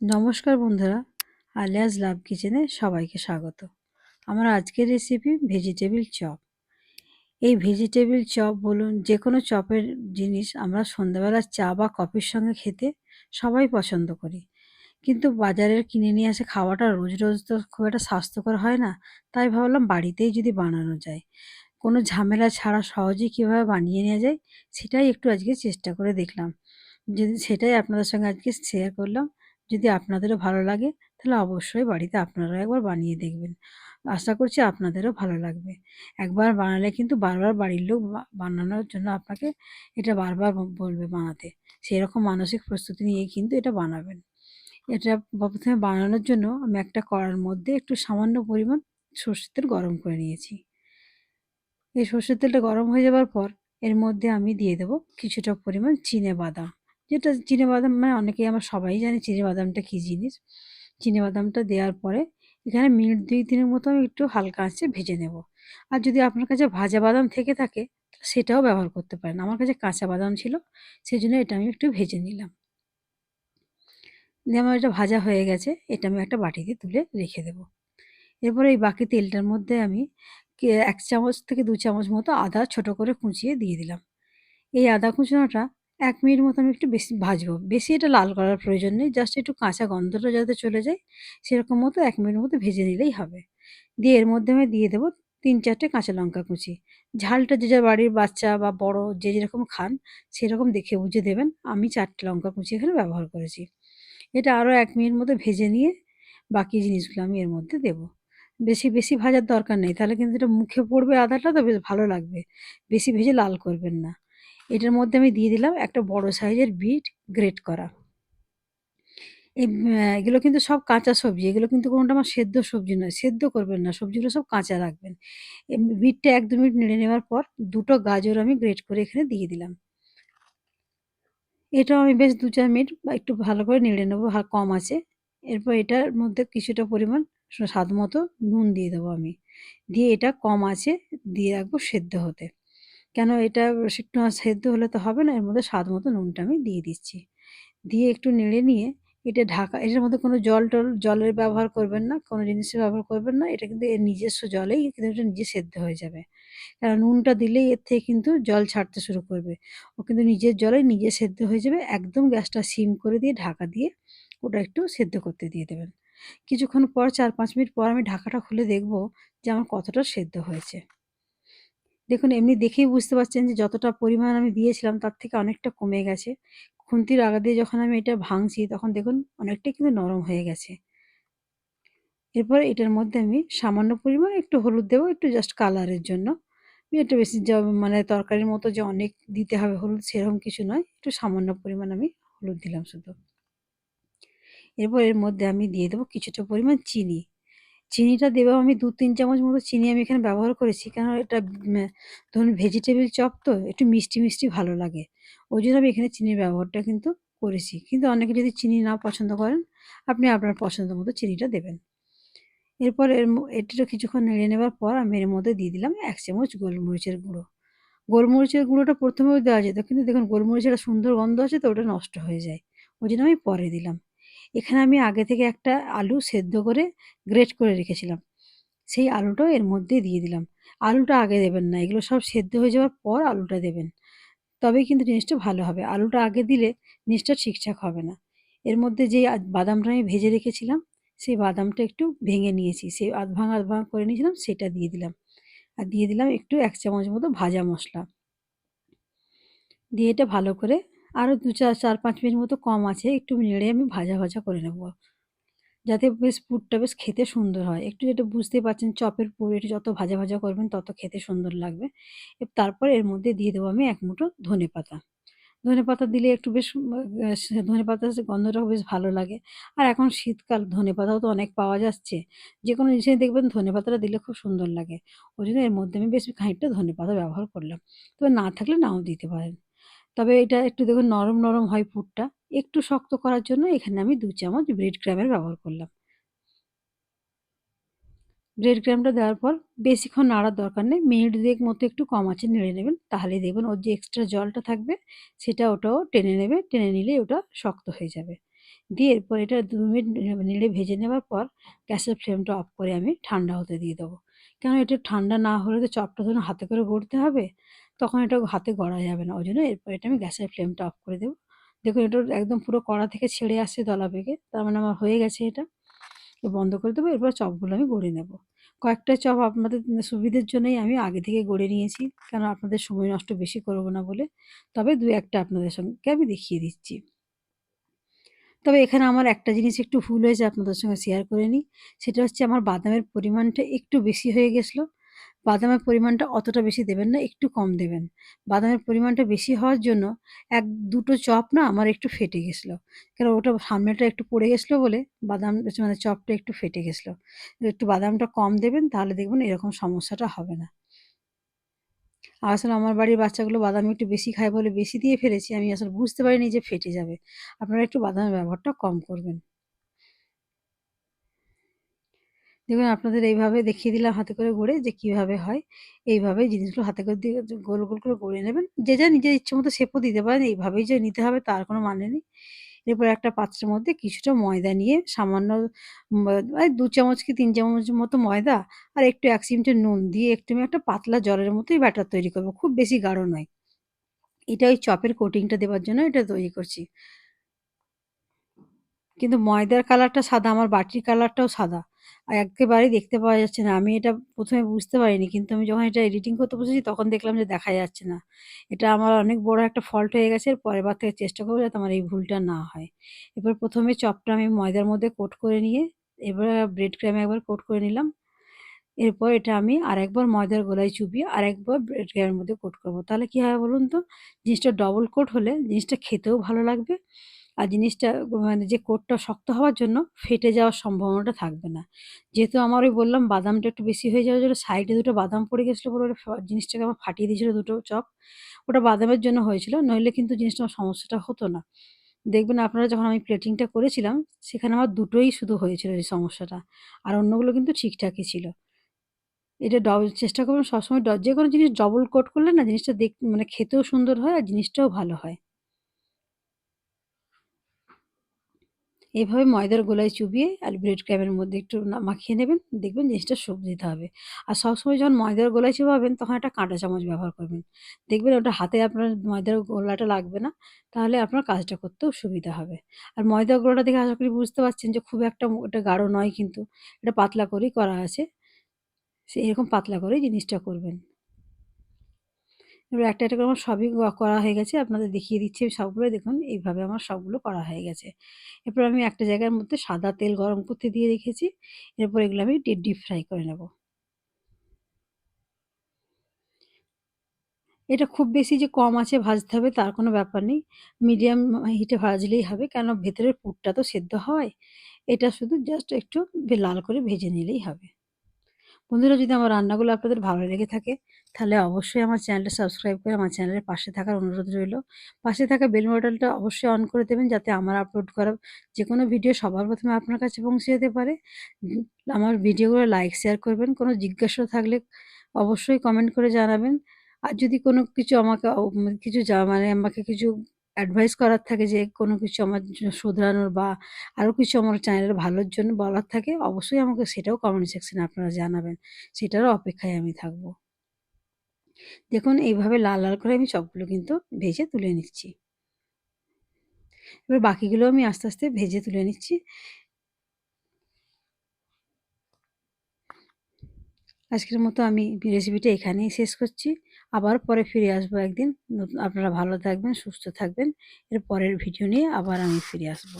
নমস্কার বন্ধুরা আলিয়াজ লাভ কিচেনে সবাইকে স্বাগত। আমার আজকের রেসিপি ভেজিটেবিল চপ এই ভেজিটেবিল চপ বলুন যে কোনো চপের জিনিস আমরা সন্ধ্যাবেলা চা বা কফির সঙ্গে খেতে সবাই পছন্দ করি। কিন্তু বাজারের কিনে নিয়ে এসে খাওয়াটা রোজ রোজ তো খুব একটা স্বাস্থ্যকর হয় না, তাই ভাবলাম বাড়িতেই যদি বানানো যায়। কোনো ঝামেলা ছাড়া সহজেই কীভাবে বানিয়ে নেওয়া যায়, সেটাই একটু আজকে চেষ্টা করে দেখলাম। যদি সেটাই আপনাদের সঙ্গে আজকে শেয়ার করলাম যদি আপনাদেরও ভালো লাগে, তাহলে অবশ্যই বাড়িতে আপনারাও একবার বানিয়ে দেখবেন। আশা করছি আপনাদেরও ভালো লাগবে। একবার বানালে কিন্তু বারবার বাড়ির লোক বানানোর জন্য আপনাকে এটা বারবার বলবে বানাতে। সেই রকম মানসিক প্রস্তুতি নিয়েই কিন্তু এটা বানাবেন। এটা প্রথমে বানানোর জন্য আমি একটা কড়ার মধ্যে একটু সামান্য পরিমাণ সর্ষের তেল গরম করে নিয়েছি। এই সর্ষের তেলটা গরম হয়ে যাওয়ার পর এর মধ্যে আমি দিয়ে দেবো কিছুটা পরিমাণ চিনে বাদাম। যেটা বাদাম মানে অনেকেই আমরা সবাই জানি বাদামটা কী জিনিস। বাদামটা দেওয়ার পরে এখানে মিনিট দুই তিনের মতো আমি একটু হালকা আঁচে ভেজে নেব। আর যদি আপনার কাছে ভাজা বাদাম থেকে থাকে, সেটাও ব্যবহার করতে পারেন। আমার কাছে কাঁচা বাদাম ছিল সেই জন্য এটা আমি একটু ভেজে নিলাম। দিয়ে আমার এটা ভাজা হয়ে গেছে, এটা আমি একটা বাটিতে তুলে রেখে দেবো। এরপরে এই বাকি তেলটার মধ্যে আমি এক চামচ থেকে দু চামচ মতো আদা ছোট করে কুচিয়ে দিয়ে দিলাম। এই আদা কুচোনোটা এক মিনিট মতো আমি একটু বেশি ভাজবো। বেশি এটা লাল করার প্রয়োজন নেই। জাস্ট একটু কাঁচা গন্ধটা যাতে চলে যায়, সেরকম মতো এক মিনিট মতো ভেজে নিলেই হবে। দিয়ে এর মধ্যে আমি দিয়ে দেবো তিন চারটে কাঁচা লঙ্কা কুচি। ঝালটা যে যার বাড়ির বাচ্চা বা বড় যে যেরকম খান, সেরকম দেখে বুঝে দেবেন। আমি চারটে লঙ্কা কুচি এখানে ব্যবহার করেছি। এটা আরও এক মিনিট মতো ভেজে নিয়ে বাকি জিনিসগুলো আমি এর মধ্যে দেব। বেশি বেশি ভাজার দরকার নেই। তাহলে কিন্তু এটা মুখে পড়বে আদাটা, তো বেশ ভালো লাগবে। বেশি ভেজে লাল করবেন না। এটার মধ্যে আমি দিয়ে দিলাম একটা বড় সাইজের বিট গ্রেট করা। এগুলো কিন্তু সব কাঁচা সবজি, এগুলো কিন্তু কোনোটা আমার সেদ্ধ সবজি নয়, সেদ্ধ করবেন না, সবজিগুলো সব কাঁচা রাখবেন। বিটটা এক দু মিনিট নেড়ে নেওয়ার পর দুটো গাজর আমি গ্রেট করে এখানে দিয়ে দিলাম। এটাও আমি বেশ দু চার মিনিট বা একটু ভালো করে নেড়ে নেব কম আছে। এরপর এটার মধ্যে কিছুটা পরিমাণ স্বাদ মতো নুন দিয়ে দেবো আমি। দিয়ে এটা কম আছে, দিয়ে রাখব সেদ্ধ হতে। কেন এটা একটু সেদ্ধ হলে তো হবে না? এর মধ্যে স্বাদ মতো নুনটা আমি দিয়ে দিচ্ছি। দিয়ে একটু নেড়ে নিয়ে এটা ঢাকা, এটার মধ্যে কোনো জল টল, জলের ব্যবহার করবেন না, কোনো জিনিসের ব্যবহার করবেন না, এটা কিন্তু এর নিজস্ব জলেই কিন্তু এটা নিজে সেদ্ধ হয়ে যাবে। কারণ নুনটা দিলেই এর থেকে কিন্তু জল ছাড়তে শুরু করবে। ও কিন্তু নিজের জলেই নিজে সেদ্ধ হয়ে যাবে, একদম গ্যাসটা সিম করে দিয়ে ঢাকা দিয়ে ওটা একটু সেদ্ধ করতে দিয়ে দেবেন। কিছুক্ষণ পর, চার পাঁচ মিনিট পর আমি ঢাকাটা খুলে দেখব যে আমার কতটা সেদ্ধ হয়েছে। দেখুন, এমনি দেখেই বুঝতে পারছেন যে যতটা পরিমাণ আমি দিয়েছিলাম তার থেকে অনেকটা কমে গেছে। খুন্তির আগা দিয়ে যখন আমি এটা ভাঙছি তখন দেখুন অনেকটাই কিন্তু নরম হয়ে গেছে। এরপর এটার মধ্যে আমি সামান্য পরিমাণ একটু হলুদ দেবো, একটু জাস্ট কালারের জন্য। একটু বেশি মানে তরকারির মতো যে অনেক দিতে হবে হলুদ সেরকম কিছু নয়, একটু সামান্য পরিমাণ আমি হলুদ দিলাম শুধু। এরপর এর মধ্যে আমি দিয়ে দেবো কিছুটা পরিমাণ চিনি। চিনিটা দেবো আমি দু, তিন চামচ মতো চিনি আমি এখানে ব্যবহার করেছি। কেন এটা ধরুন ভেজিটেবিল চপ তো একটু মিষ্টি মিষ্টি ভালো লাগে। ওই জন্য আমি এখানে চিনির ব্যবহারটা কিন্তু করেছি। কিন্তু অনেকে যদি চিনি না পছন্দ করেন, আপনি আপনার পছন্দ মতো চিনিটা দেবেন। এরপর এর এটা কিছুক্ষণ নেড়ে নেবার পর আমি এর মধ্যে দিয়ে দিলাম এক চামচ গোলমরিচের গুঁড়ো। গোলমরিচের গুঁড়োটা প্রথমেও দেওয়া যেত, কিন্তু দেখুন গোলমরিচের সুন্দর গন্ধ আছে তো ওটা নষ্ট হয়ে যায়। ওই জন্য আমি পরে দিলাম। এখানে আমি আগে থেকে একটা আলু সেদ্ধ করে গ্রেট করে রেখেছিলাম। সেই আলুটাও এর মধ্যে দিয়ে দিলাম। আলুটা আগে দেবেন না, এগুলো সব সেদ্ধ হয়ে যাওয়ার পর আলুটা দেবেন। তবে কিন্তু জিনিসটা ভালো হবে। আলুটা আগে দিলে জিনিসটা ঠিকঠাক হবে না। এর মধ্যে যে বাদামটা আমি ভেজে রেখেছিলাম, সেই বাদামটা একটু ভেঙে নিয়েছি। সেই আধ ভাঙা আধ ভাঙা করে নিয়েছিলাম, সেটা দিয়ে দিলাম। আর দিয়ে দিলাম একটু এক চামচ মতো ভাজা মশলা। দিয়ে এটা ভালো করে আরও দু চার চার পাঁচ মিনিট মতো কম আছে, একটু নেড়ে আমি ভাজা ভাজা করে নেব। যাতে বেশ পুরটা বেশ খেতে সুন্দর হয়। একটু যেটা বুঝতেই পারছেন, চপের পুর একটু যত ভাজা ভাজা করবেন, তত খেতে সুন্দর লাগবে। তারপর এর মধ্যে দিয়ে দেবো আমি এক মুঠো ধনে পাতা। ধনে পাতা দিলে একটু বেশ ধনে পাতার গন্ধটাও বেশ ভালো লাগে। আর এখন শীতকাল, ধনে পাতাও তো অনেক পাওয়া যাচ্ছে। যে কোনো জিনিসে দেখবেন ধনে পাতাটা দিলে খুব সুন্দর লাগে। ওই জন্য এর মধ্যে আমি বেশ খানিকটা ধনে পাতা ব্যবহার করলাম। তবে না থাকলে নাও দিতে পারেন। তবে এটা একটু দেখুন নরম নরম হয় পুরটা। একটু শক্ত করার জন্য এখানে আমি দু চামচ ব্রেড ক্র্যামের ব্যবহার করলাম। ব্রেড ক্র্যামটা দেওয়ার পর বেশিক্ষণ নাড়ার দরকার নেই। মিনিট দুয়েক মতো একটু কম আছে নেড়ে নেবেন। তাহলেই দেখবেন ওর যে এক্সট্রা জলটা থাকবে, সেটা ওটাও টেনে নেবে। টেনে নিলে ওটা শক্ত হয়ে যাবে। দিয়ে এরপর এটা দু মিনিট নেড়ে ভেজে নেওয়ার পর গ্যাসের ফ্লেমটা অফ করে আমি ঠান্ডা হতে দিয়ে দেবো। কেন এটা ঠান্ডা না হলে তো চপটা ধরুন হাতে করে গড়তে হবে? তখন এটা হাতে গড়া যাবে না। ওই জন্য এরপর এটা আমি গ্যাসের ফ্লেমটা অফ করে দেবো। দেখুন এটা একদম পুরো কড়া থেকে ছেড়ে আসছে দলা পেকে তার মানে আমার হয়ে গেছে এটা। বন্ধ করে দেবো। এরপর চপগুলো আমি গড়ে নেব। কয়েকটা চপ আপনাদের সুবিধের জন্যই আমি আগে থেকে গড়ে নিয়েছি। কেন আপনাদের সময় নষ্ট বেশি করব না বলে। তবে দু একটা আপনাদের সঙ্গে আমি দেখিয়ে দিচ্ছি। তবে এখানে আমার একটা জিনিস একটু ভুল হয়েছে আপনাদের সঙ্গে শেয়ার করে নিই। সেটা হচ্ছে আমার বাদামের পরিমাণটা একটু বেশি হয়ে গেছিল। বাদামের পরিমাণটা অতটা বেশি দেবেন না, একটু কম দেবেন। বাদামের পরিমাণটা বেশি হওয়ার জন্য এক দুটো চপ না আমার একটু ফেটে গেছিল। কেন ওটা সামনেটা একটু পড়ে গেছিল বলে বাদাম মানে চপটা একটু ফেটে গেছিল। একটু বাদামটা কম দেবেন, তাহলে দেখবেন এরকম সমস্যাটা হবে না। আসলে আমার বাড়ির বাচ্চাগুলো বাদাম একটু বেশি খায় বলে বেশি দিয়ে ফেলেছি, আমি আসলে বুঝতে পারিনি যে ফেটে যাবে। আপনারা একটু বাদামের ব্যবহারটা কম করবেন। দেখুন, আপনাদের এইভাবে দেখিয়ে দিলাম হাতে করে গড়ে যে কীভাবে হয়। এইভাবে জিনিসগুলো হাতে করে দিয়ে গোল গোল করে গড়ে নেবেন। যে যা নিজের ইচ্ছে মতো শেপও দিতে পারেন, এইভাবেই যে নিতে হবে তার কোনো মানে নেই। এরপর একটা পাত্রের মধ্যে কিছুটা ময়দা নিয়ে সামান্য দু চামচ কি তিন চামচের মতো ময়দা আর একটু এক চিমটে নুন দিয়ে একটু একটা পাতলা জলের মতোই ব্যাটার তৈরি করব। খুব বেশি গাঢ় নয়। এটা ওই চপের কোটিংটা দেওয়ার জন্য এটা তৈরি করছি। কিন্তু ময়দার কালারটা সাদা, আমার বাটির কালারটাও সাদা। একেবারেই দেখতে পাওয়া যাচ্ছে না। আমি এটা প্রথমে বুঝতে পারিনি, কিন্তু আমি যখন এটা এডিটিং করতে বসেছি, তখন দেখলাম যে দেখা যাচ্ছে না। এটা আমার অনেক বড় একটা ফল্ট হয়ে গেছে পরের বার থেকে চেষ্টা করব যাতে আমার এই ভুলটা না হয়। এবার প্রথমে চপটা আমি ময়দার মধ্যে কোট করে নিয়ে, এবার ব্রেড ক্রামে একবার কোট করে নিলাম। এরপর এটা আমি আরেকবার ময়দার গোলায় চুবিয়ে আরেকবার ব্রেড ক্রামের মধ্যে কোট করব। তাহলে কী হয় বলুন তো? জিনিসটা ডবল কোট হলে জিনিসটা খেতেও ভালো লাগবে আর জিনিসটা মানে যে কোটটা শক্ত হওয়ার জন্য ফেটে যাওয়ার সম্ভাবনাটা থাকবে না। যেহেতু আমার ওই বললাম বাদামটা একটু বেশি হয়ে যাওয়ার জন্য সাইডে দুটো বাদাম পড়ে গেছিল বলে জিনিসটাকে আমার ফাটিয়ে দিয়েছিলো দুটো চপ। ওটা বাদামের জন্য হয়েছিল, নইলে কিন্তু জিনিসটা আমার সমস্যাটা হতো না। দেখবেন আপনারা যখন আমি প্লেটিংটা করেছিলাম, সেখানে আমার দুটোই শুধু হয়েছিল এই সমস্যাটা, আর অন্যগুলো কিন্তু ঠিকঠাকই ছিল। এটা ডবল চেষ্টা করবেন সবসময় যে কোনো জিনিস ডবল কোট করলে না জিনিসটা দেখ মানে খেতেও সুন্দর হয় আর জিনিসটাও ভালো হয়। এভাবে ময়দার গোলায় চুবিয়ে আর ব্রেড ক্র্যামের মধ্যে একটু মাখিয়ে নেবেন। দেখবেন জিনিসটা সুপ দিতে হবে। আর সবসময় যখন ময়দার গোলায় চুবাবেন, তখন একটা কাঁটা চামচ ব্যবহার করবেন। দেখবেন ওটা হাতে আপনার ময়দার গোলাটা লাগবে না, তাহলে আপনার কাজটা করতেও সুবিধা হবে। আর ময়দার গোলাটা দেখে আশা করি বুঝতে পারছেন যে খুব একটা ওটা গাঢ় নয় কিন্তু, এটা পাতলা করেই করা আছে। সে, এরকম পাতলা করেই জিনিসটা করবেন। এবার একটা একটা করে আমার সবই করা হয়ে গেছে, আপনাদের দেখিয়ে দিচ্ছি। আমি সবগুলো দেখুন, এইভাবে আমার সবগুলো করা হয়ে গেছে। এরপর আমি একটা জায়গার মধ্যে সাদা তেল গরম করতে দিয়ে রেখেছি। এরপর এগুলো আমি ডিপ ফ্রাই করে নেব। এটা খুব বেশি যে কম আছে ভাজতে হবে তার কোনো ব্যাপার নেই। মিডিয়াম হিটে ভাজলেই হবে, কেন ভেতরের পুরটা তো সেদ্ধ হয়। এটা শুধু জাস্ট একটু লাল করে ভেজে নিলেই হবে। বন্ধুরা, যদি আমার রান্নাগুলো আপনাদের ভালো লেগে থাকে, তাহলে অবশ্যই আমার চ্যানেলটা সাবস্ক্রাইব করে আমার চ্যানেলের পাশে থাকার অনুরোধ রইল। পাশে থাকা বেল মডেলটা অবশ্যই অন করে দেবেন, যাতে আমার আপলোড করা যে কোনো ভিডিও সবার প্রথমে আপনার কাছে পৌঁছে যেতে পারে। আমার ভিডিওগুলো লাইক, শেয়ার করবেন, কোনো জিজ্ঞাসা থাকলে অবশ্যই কমেন্ট করে জানাবেন। আর যদি কোনো কিছু আমাকে কিছু মানে আমাকে কিছু অ্যাডভাইস করার থাকে যে, কোনো কিছু আমার শুধরানোর বা আরও কিছু আমার চ্যানেলের ভালোর জন্য বলার থাকে, অবশ্যই আমাকে সেটাও কমেন্ট সেকশনে আপনারা জানাবেন। সেটারও অপেক্ষায় আমি থাকব। দেখুন, এইভাবে লাল লাল করে আমি চপগুলো কিন্তু ভেজে তুলে নিচ্ছি। এবার বাকিগুলো আমি আস্তে আস্তে ভেজে তুলে নিচ্ছি। আজকের মতো আমি রেসিপিটা এখানেই শেষ করছি। আবার পরে ফিরে আসব একদিন। আপনারা ভালো থাকবেন, সুস্থ থাকবেন। এর পরের ভিডিও নিয়ে আবার আমি ফিরে আসব।